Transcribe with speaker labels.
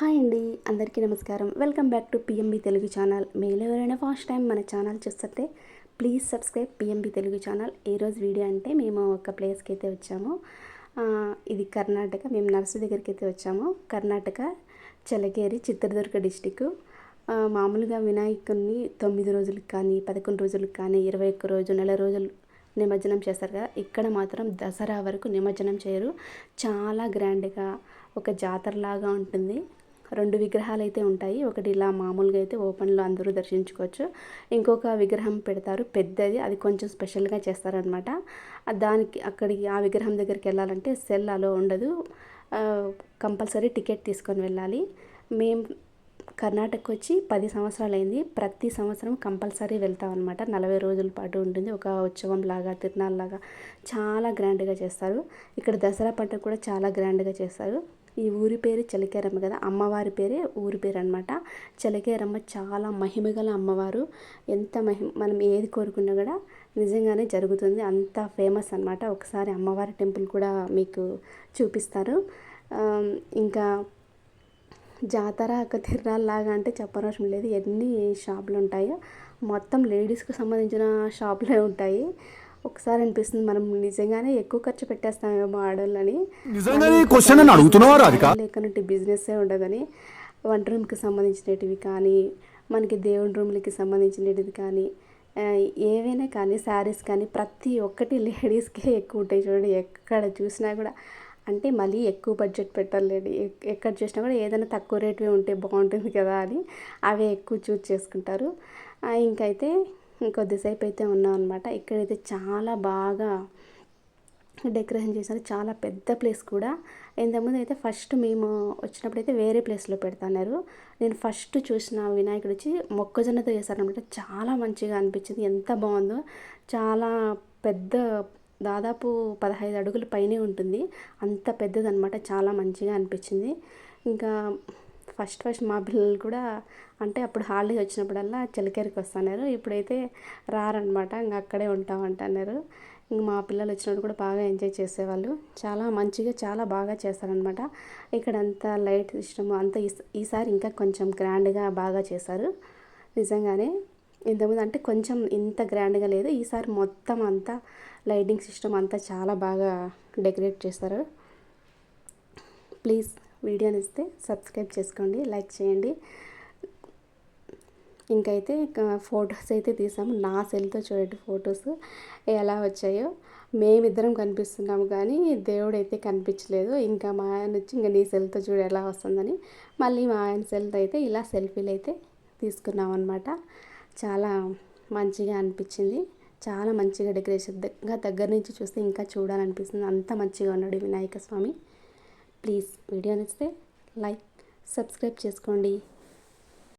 Speaker 1: Hi అండి అందరికీ నమస్కారం. Welcome back to PMB Telugu channel. మీలో ఎవరైనా ఫస్ట్ టైం మన ఛానల్ చూస్తుంటే please subscribe PMB Telugu channel. ఈరోజు వీడియో అంటే మేము ఒక ప్లేస్కి అయితే వచ్చాము. ఇది కర్ణాటక. మేము నర్సు దగ్గరికి అయితే వచ్చాము. కర్ణాటక చలకేరి చిత్రదుర్గ డిస్టిక్ మామూలుగా వినాయకుడిని తొమ్మిది రోజులకు కానీ పదకొండు రోజులకు కానీ ఇరవై ఒక్క రోజు నెల రోజులు నిమజ్జనం చేస్తారు కదా. ఇక్కడ మాత్రం దసరా వరకు నిమజ్జనం చేయరు. చాలా గ్రాండ్గా ఒక జాతరలాగా ఉంటుంది. రెండు విగ్రహాలు అయితే ఉంటాయి. ఒకటి ఇలా మామూలుగా అయితే ఓపెన్లో అందరూ దర్శించుకోవచ్చు. ఇంకొక విగ్రహం పెడతారు. పెద్దది. అది కొంచెం స్పెషల్గా చేస్తారనమాట దానికి అక్కడికి ఆ విగ్రహం దగ్గరికి వెళ్ళాలంటే సెల్ అలో ఉండదు. కంపల్సరీ టికెట్ తీసుకొని వెళ్ళాలి. మేము కర్ణాటక వచ్చి పది సంవత్సరాలు అయింది ప్రతి సంవత్సరం కంపల్సరీ వెళ్తాం అనమాట నలభై రోజుల పాటు ఉంటుంది. ఒక ఉత్సవం లాగా తిరునాళ్ళ లాగా చాలా గ్రాండ్గా చేస్తారు. ఇక్కడ దసరా పండుగ కూడా చాలా గ్రాండ్గా చేస్తారు. ఈ ఊరి పేరు చలికేరమ్మ కదా అమ్మవారి పేరే ఊరి పేరు అనమాట చలికేరమ్మ చాలా మహిమగల అమ్మవారు. ఎంత మహిమ మనం ఏది కోరుకున్నా కూడా నిజంగానే జరుగుతుంది. అంత ఫేమస్ అనమాట ఒకసారి అమ్మవారి టెంపుల్ కూడా మీకు చూపిస్తారు. ఇంకా జాతర ఒక తిరణాలలాగా అంటే చెప్పనవసరం లేదు. ఎన్ని షాపులు ఉంటాయో మొత్తం లేడీస్కి సంబంధించిన షాపులే ఉంటాయి. ఒకసారి అనిపిస్తుంది మనం నిజంగానే ఎక్కువ ఖర్చు పెట్టేస్తామేమో ఆడోళ్ళని. లేకనంటే బిజినెస్సే ఉండదని వంట రూమ్కి సంబంధించినటివి కానీ మనకి దేవుడి రూమ్లకి సంబంధించినటివి కానీ ఏవైనా కానీ శారీస్ కానీ ప్రతి ఒక్కటి లేడీస్కే ఎక్కువ ఉంటాయి చూడండి. ఎక్కడ చూసినా కూడా అంటే మళ్ళీ ఎక్కువ బడ్జెట్ పెట్టాలండి ఎక్- ఎక్కడ చూసినా కూడా ఏదైనా తక్కువ రేటువి ఉంటే బాగుంటుంది కదా అని అవే ఎక్కువ చూస్ చేసుకుంటారు. ఇంకైతే ఇంకొద్దిసేపు అయితే ఉన్నాం అనమాట ఇక్కడైతే చాలా బాగా డెకరేషన్ చేశారు. చాలా పెద్ద ప్లేస్ కూడా. ఇంతకుముందు అయితే ఫస్ట్ మేము వచ్చినప్పుడు అయితే వేరే ప్లేస్లో పెడతాన్నారు. నేను ఫస్ట్ చూసిన వినాయకుడు వచ్చి మొక్కజొన్నతో చేశారనమాట చాలా మంచిగా అనిపించింది. ఎంత బాగుందో. చాలా పెద్ద దాదాపు పదహైదు అడుగుల పైనే ఉంటుంది. అంత పెద్దదనమాట చాలా మంచిగా అనిపించింది. ఇంకా ఫస్ట్ ఫస్ట్ మా పిల్లలు కూడా అంటే అప్పుడు హాలిడే వచ్చినప్పుడల్లా చిలకేరికి వస్తున్నారు. ఇప్పుడైతే రారనమాట ఇంకా అక్కడే ఉంటామంటున్నారు. ఇంక మా పిల్లలు వచ్చినప్పుడు కూడా బాగా ఎంజాయ్ చేసేవాళ్ళు. చాలా మంచిగా చాలా బాగా చేస్తారనమాట ఇక్కడ అంతా లైట్ సిస్టమ్ అంతా ఈసారి ఇంకా కొంచెం గ్రాండ్గా బాగా చేశారు. నిజంగానే ఇంతకుముందు అంటే కొంచెం ఇంత గ్రాండ్గా లేదు. ఈసారి మొత్తం అంతా లైటింగ్ సిస్టమ్ అంతా చాలా బాగా డెకరేట్ చేస్తారు. ప్లీజ్. వీడియోని ఇస్తే సబ్స్క్రైబ్ చేసుకోండి లైక్ చేయండి. ఇంకైతే ఫొటోస్ అయితే తీసాము నా సెల్తో చూడండి ఫొటోస్ ఎలా వచ్చాయో. మేమిద్దరం కనిపిస్తున్నాము కానీ దేవుడు అయితే కనిపించలేదు. ఇంకా మా ఆయన వచ్చి ఇంకా నీ సెల్తో చూడు ఎలా వస్తుందని. మళ్ళీ మా ఆయన సెల్తో అయితే ఇలా సెల్ఫీలు అయితే తీసుకున్నాం అనమాట చాలా మంచిగా అనిపించింది. చాలా మంచిగా డెకరేషన్గా దగ్గర నుంచి చూస్తే ఇంకా చూడాలనిపిస్తుంది. అంత మంచిగా ఉన్నాడు వినాయక స్వామి. ప్లీజ్ వీడియో నచ్చితే లైక్ సబ్స్క్రైబ్ చేసుకోండి.